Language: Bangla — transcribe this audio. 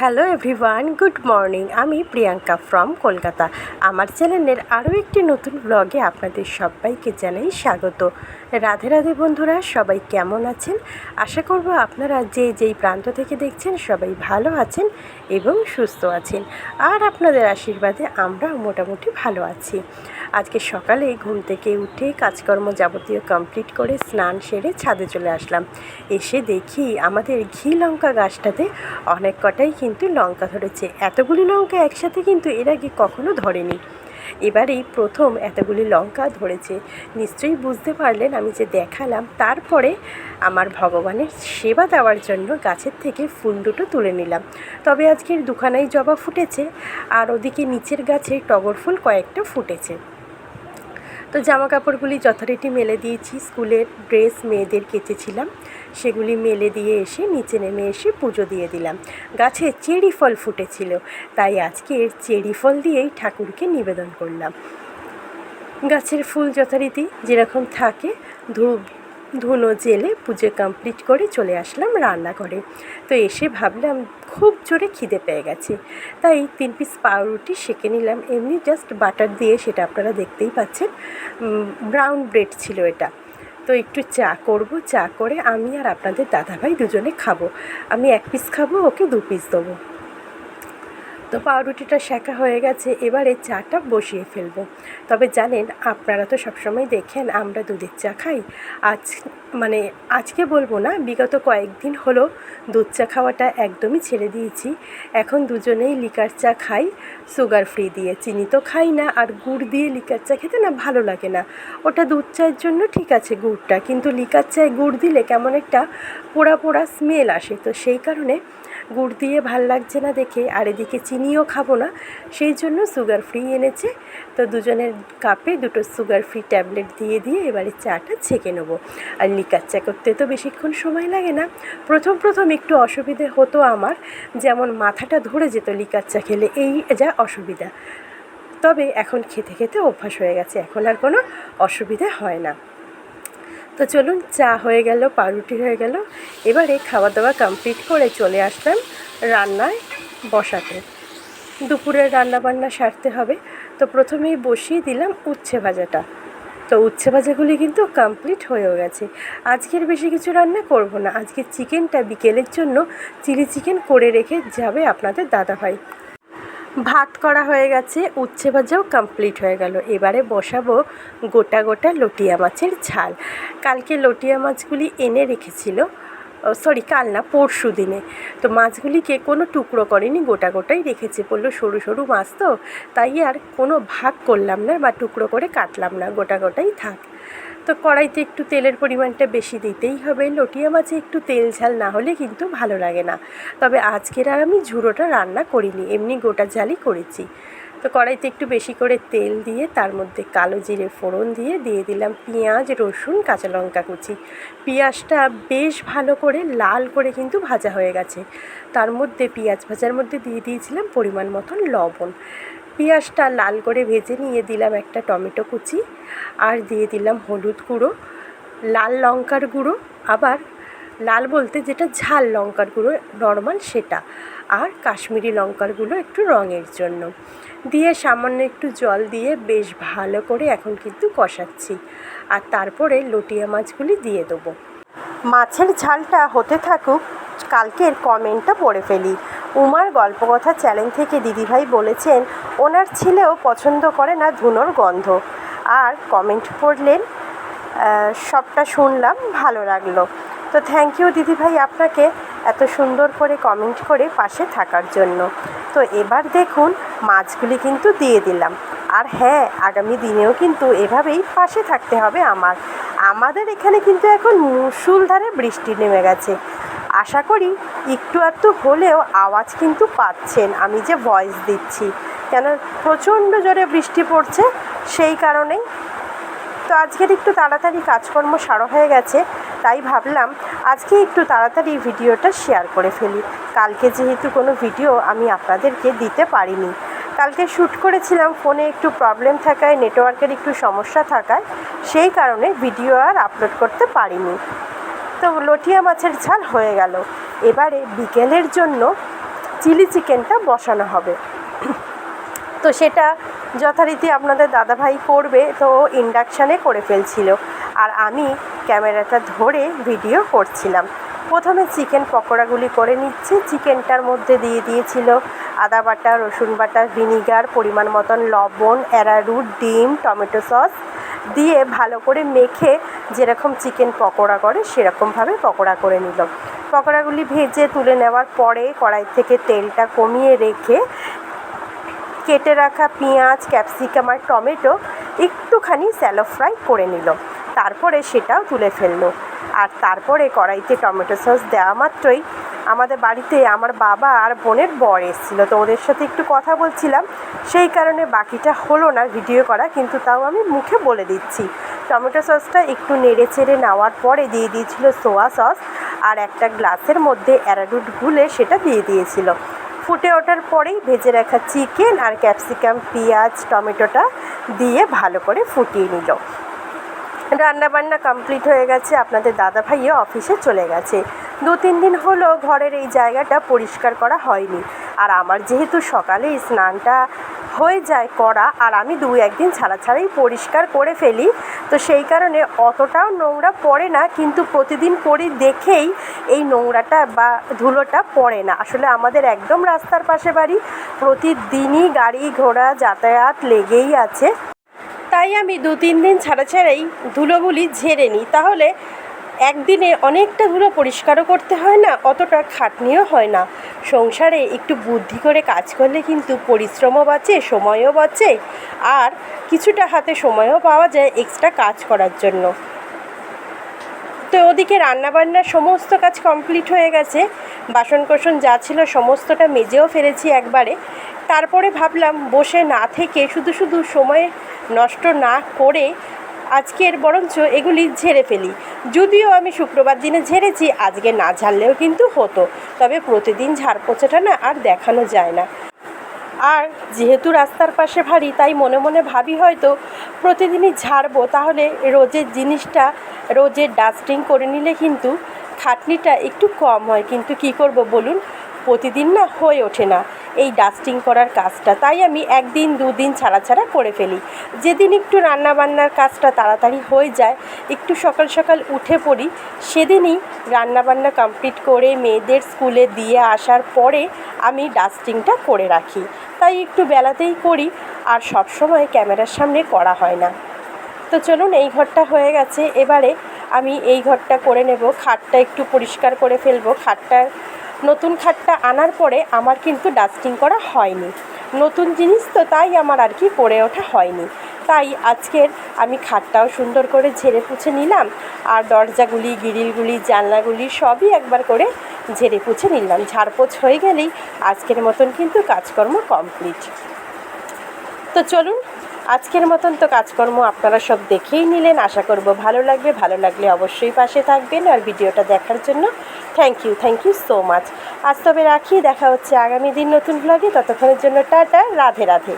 Hello everyone, good morning. আমি প্রিয়াঙ্কা ফ্রম কলকাতা। আমার চ্যানেলের আরও একটি নতুন ব্লগে আপনাদের সবাইকে জানাই স্বাগত। রাধে রাধে বন্ধুরা, সবাই কেমন আছেন? আশা করব আপনারা যে যেই প্রান্ত থেকে দেখছেন সবাই ভালো আছেন এবং সুস্থ আছেন। আর আপনাদের আশীর্বাদে আমরাও মোটামুটি ভালো আছি। আজকে সকালে ঘুম থেকে উঠে কাজকর্ম যাবতীয় কমপ্লিট করে স্নান সেরে ছাদে চলে আসলাম। এসে দেখি আমাদের ঘি লঙ্কা গাছটাতে অনেক কটাই কিন্তু লঙ্কা ধরেছে। এতগুলি লঙ্কা একসাথে কিন্তু এর আগে কখনো ধরেনি। এবারেই প্রথম এতগুলি লঙ্কা ধরেছে। নিশ্চয়ই বুঝতে পারলেন আমি যে দেখালাম, তারপরে আমার ভগবানের সেবা দেওয়ার জন্য গাছের থেকে ফুল দুটো তুলে নিলাম। তবে আজকের দুখানাই জবা ফুটেছে, আর ওদিকে নিচের গাছে টগর ফুল কয়েকটা ফুটেছে। তো জামা কাপড়গুলি যথারীতি মেলে দিয়েছি। স্কুলের ড্রেস মেয়েদের কেচেছিলাম। সেগুলি মেলে দিয়ে এসে নিচে নেমে এসে পুজো দিয়ে দিলাম। গাছে চেরি ফল ফুটেছিল, তাই আজকে এর চেরি ফল দিয়েই ঠাকুরকে নিবেদন করলাম। গাছের ফুল যথারীতি যেরকম থাকে ধূপ ধুনো জেলে পুজো কমপ্লিট করে চলে আসলাম রান্নাঘরে। তো এসে ভাবলাম, খুব জোরে খিদে পেয়ে গেছে। তাই তিন পিস পাউরুটি সেঁকে নিলাম। এমনি জাস্ট বাটার দিয়ে, সেটা আপনারা দেখতেই পাচ্ছেন ব্রাউন ব্রেড ছিল এটা। তো একটু চা করব। চা করে আমি আর আপনাদের দাদাভাই দুজনে খাব। আমি এক পিস খাব, ওকে দু পিস দেবো। তো পাউরুটিটা শেখা হয়ে গেছে, এবারে চাটা বসিয়ে ফেলব। তবে জানেন, আপনারা তো সবসময় দেখেন আমরা দুধের চা খাই। আজ মানে আজকে বলব না, বিগত কয়েকদিন হলো দুধ চা খাওয়াটা একদমই ছেড়ে দিয়েছি। এখন দুজনেই লিকার চা খাই, সুগার ফ্রি দিয়ে। চিনি তো খাই না, আর গুড় দিয়ে লিকার চা খেতে না ভালো লাগে না। ওটা দুধ চায়ের জন্য ঠিক আছে গুড়টা, কিন্তু লিকার চায় গুড় দিলে কেমন একটা পোড়া পোড়া স্মেল আসে। তো সেই কারণে গুড় দিয়ে ভালো লাগছে না দেখে, আর এদিকে চিনিও খাব না। সেই জন্য সুগার ফ্রি এনেছে। তো দুজনের কাপে দুটো সুগার ফ্রি ট্যাবলেট দিয়ে দিয়ে এবারে চাটা ছেঁকে নেব। আর লিকার চা করতে তো বেশিক্ষণ সময় লাগে না। প্রথম প্রথম একটু অসুবিধে হতো আমার, যেমন মাথাটা ধরে যেত লিকার চা খেলে, এই যা অসুবিধা। তবে এখন খেতে খেতে অভ্যাস হয়ে গেছে। এখন আর কোনো অসুবিধে হয় না। তো চলুন, চা হয়ে গেল, পাউরুটি হয়ে গেল। এবারে খাওয়া দাওয়া কমপ্লিট করে চলে আসলাম রান্নায় বসাতে। দুপুরের রান্না বান্না সারতে হবে। তো প্রথমেই বসিয়ে দিলাম উচ্ছে ভাজাটা। তো উচ্ছে ভাজাগুলি কিন্তু কমপ্লিট হয়েও গেছে। আজকের বেশি কিছু রান্না করব না। আজকে চিকেনটা বিকেলের জন্য চিলি চিকেন করে রেখে যাবে আপনাদের দাদাভাই। ভাত করা হয়ে গেছে, উচ্ছে ভাজাও কমপ্লিট হয়ে গেল। এবারে বসাবো গোটা গোটা লটিয়া মাছের ঝাল। কালকে লটিয়া মাছগুলি এনে রেখেছিল সরি কাল না, পরশু দিনে। তো মাছগুলিকে কোনো টুকরো করেনি, গোটা গোটাই রেখেছে। বলল সরু সরু মাছ তো, তাই আর কোনো ভাগ করলাম না বা টুকরো করে কাটলাম না, গোটা গোটাই থাক। তো কড়াইতে একটু তেলের পরিমাণটা বেশি দিতেই হবে। লটিয়া মাছে একটু তেল ঝাল না হলে কিন্তু ভালো লাগে না। তবে আজকের আর আমি ঝুড়োটা রান্না করিনি, এমনি গোটা ঝালই করেছি। তো কড়াইতে একটু বেশি করে তেল দিয়ে, তার মধ্যে কালো জিরে ফোড়ন দিয়ে দিয়ে দিলাম পেঁয়াজ, রসুন, কাঁচা লঙ্কা কুচি। পেঁয়াজটা বেশ ভালো করে লাল করে কিন্তু ভাজা হয়ে গেছে। তার মধ্যে পেঁয়াজ ভাজার মধ্যে দিয়ে দিয়েছিলাম পরিমাণ মতন লবণ। পেঁয়াজটা লাল করে ভেজে নিয়ে দিলাম একটা টমেটো কুচি আর দিয়ে দিলাম হলুদ গুঁড়ো, লাল লঙ্কার গুঁড়ো, আবার লাল বলতে যেটা ঝাল লঙ্কার গুঁড়ো, নর্মাল সেটা, আর কাশ্মীরি লঙ্কার গুঁড়ো একটু রঙের জন্য। দিয়ে সামান্য একটু জল দিয়ে বেশ ভালো করে এখন কিন্তু কষাচ্ছি আর তারপরে লটিয়া মাছগুলি দিয়ে দেবো। মাছের ঝালটা হতে থাকুক, কালকের কমেন্টটা পড়ে ফেলি। উমার গল্পকথা চ্যানেল থেকে দিদিভাই বলেছেন, ওনার ছেলেও পছন্দ করে না ধুনোর গন্ধ। আর কমেন্ট পড়লেন সবটা শুনলাম, ভালো লাগল। তো থ্যাংক ইউ দিদিভাই আপনাকে এত সুন্দর করে কমেন্ট করে পাশে থাকার জন্য। তো এবার দেখুন, মাছগুলি কিন্তু দিয়ে দিলাম। আর হ্যাঁ আগামী দিনেও কিন্তু এভাবেই পাশে থাকতে হবে আমার। আমাদের এখানে কিন্তু এখন মুসুলধারে বৃষ্টি নেমে গেছে। আশা করি একটু একটু হলেও আওয়াজ কিন্তু পাচ্ছেন। আমি যে ভয়েস দিচ্ছি, কেন প্রচণ্ড জোরে বৃষ্টি পড়ছে সেই কারণেই। তো আজকের একটু তাড়াতাড়ি কাজকর্ম সারো হয়ে গেছে, তাই ভাবলাম আজকে একটু তাড়াতাড়ি ভিডিওটা শেয়ার করে ফেলি। কালকে যেহেতু কোনো ভিডিও আমি আপনাদেরকে দিতে পারিনি। কালকে শ্যুট করেছিলাম ফোনে একটু প্রবলেম থাকায় নেটওয়ার্কের একটু সমস্যা থাকায়, সেই কারণে ভিডিও আর আপলোড করতে পারিনি। তো লটিয়া মাছের ঝাল হয়ে গেল। এবারে বিকেলের জন্য চিলি চিকেনটা বসানো হবে। তো সেটা যথারীতি আপনাদের দাদাভাই করবে, তো ইন্ডাকশানে করে ফেলছিল। আর আমি ক্যামেরাটা ধরে ভিডিও করছিলাম। প্রথমে চিকেন পকোড়াগুলি করে নিচ্ছি। চিকেনটার মধ্যে দিয়ে দিয়েছিল আদা বাটা, রসুন বাটা, ভিনিগার, পরিমাণ মতন লবণ অ্যারারুট ডিম, টমেটো সস দিয়ে ভালো করে মেখে যেরকম চিকেন পকোড়া করে, সেরকমভাবে পকোড়া করে নিল। পকোড়াগুলি ভেজে তুলে নেওয়ার পরে কড়াই থেকে তেলটা কমিয়ে রেখে কেটে রাখা পেঁয়াজ, ক্যাপসিকাম আর টমেটো একটুখানি স্যালো ফ্রাই করে নিল। তারপরে সেটাও তুলে ফেলল। আর তারপরে কড়াইতে টমেটো সস দেওয়া মাত্রই আমাদের বাড়িতে আমার বাবা আর বোনের বর এসেছিল। তো ওদের সাথে একটু কথা বলছিলাম। সেই কারণে বাকিটা হলো না ভিডিও করা, কিন্তু তাও আমি মুখে বলে দিচ্ছি। টমেটো সসটা একটু নেড়ে চেড়ে নেওয়ার পরে দিয়ে দিয়েছিল সোয়া সস আর একটা গ্লাসের মধ্যে অ্যারারুট গুলে সেটা দিয়ে দিয়েছিল। ফুটে ওঠার পরেই ভেজে রাখা চিকেন আর ক্যাপসিকাম, পেঁয়াজ, টমেটোটা দিয়ে ভালো করে ফুটিয়ে নিল। রান্নাবান্না কমপ্লিট হয়ে গেছে। আপনাদের দাদা ভাইও অফিসে চলে গেছে। দু তিন দিন হলো ঘরের এই জায়গাটা পরিষ্কার করা হয়নি। আর আমার যেহেতু সকালে স্নানটা হয়ে যায় করা, আর আমি দু একদিন ছাড়া ছাড়াই পরিষ্কার করে ফেলি, তো সেই কারণে অতটাও নোংরা পড়ে না, কিন্তু প্রতিদিন করি দেখেই এই নোংরাটা বা ধুলোটা পড়ে না। আসলে আমাদের একদম রাস্তার পাশে বাড়ি, প্রতিদিনই গাড়ি ঘোড়া যাতায়াত লেগেই আছে। তাই আমি দু তিন দিন ছাড়া ছাড়াই ধুলোগুলি ঝেড়ে নিই। তাহলে একদিনে অনেকটা ধুলো পরিষ্কারও করতে হয় না, অতটা খাটনিও হয় না। সংসারে একটু বুদ্ধি করে কাজ করলে কিন্তু পরিশ্রমও বাঁচে, সময়ও বাঁচে, আর কিছুটা হাতে সময়ও পাওয়া যায় এক্সট্রা কাজ করার জন্য। তো ওদিকে রান্নাবান্নার সমস্ত কাজ কমপ্লিট হয়ে গেছে। বাসন কোসন যা ছিল সমস্তটা মেজেও ফেলেছি একবারে। তারপরে ভাবলাম বসে না থেকে শুধু শুধু সময় নষ্ট না করে আজকের বরঞ্চ এগুলি ঝেড়ে ফেলি। যদিও আমি শুক্রবার দিনে ঝেড়েছি, আজকে না ঝাড়লেও কিন্তু হতো। তবে প্রতিদিন ঝাড় পোছাটা না আর দেখানো যায় না। আর যেহেতু রাস্তার পাশে ভারী, তাই মনে মনে ভাবি হয়তো প্রতিদিনই ঝাড়বো। তাহলে রোজের জিনিসটা, রোজের ডাস্টিং করে নিলে কিন্তু খাটনিটা একটু কম হয়। কিন্তু কি করব বলুন? প্রতিদিন না হয়ে ওঠে না। এই ডাস্টিং করার কাজটা। তাই আমি একদিন, দুদিন ছাড়া ছাড়া করে ফেলি। যেদিন একটু রান্না বান্নার কাজটা তাড়াতাড়ি হয়ে যায়, একটু সকাল সকাল উঠে পড়ি, সেদিনই রান্নাবান্না কমপ্লিট করে মেয়েদের স্কুলে দিয়ে আসার পরে আমি ডাস্টিংটা করে রাখি। তাই একটু বেলাতেই করি, আর সব সময় ক্যামেরার সামনে করা হয় না। তো চলুন, এই ঘরটা হয়ে গেছে। এবারে আমি এই ঘরটা করে নেব। খাটটা একটু পরিষ্কার করে ফেলব। খাটটার নতুন খাটটা আনার পরে আমার কিন্তু ডাস্টিং করা হয়নি। নতুন জিনিস তো তাই আমার আর কি করে ওঠা হয়নি। তাই আজকের আমি খাটটাও সুন্দর করে ঝেড়ে পুছে নিলাম আর দরজাগুলি, গিরিলগুলি, জানলাগুলি সবই একবার করে ঝেড়ে পুছে নিলাম। ঝাড়পোছ হয়ে গেলেই আজকের মতন কিন্তু কাজকর্ম কমপ্লিট তো চলুন আজকের মতন তো কাজকর্ম আপনারা সব দেখেই নিলেন। আশা করব ভালো লাগবে। ভালো লাগলে অবশ্যই পাশে থাকবেন আর ভিডিওটা দেখার জন্য thank you thank you so much আজ তবে রাখি। দেখা হচ্ছে আগামী দিন নতুন ব্লগে ততক্ষণের জন্য টাটা। রাধে রাধে।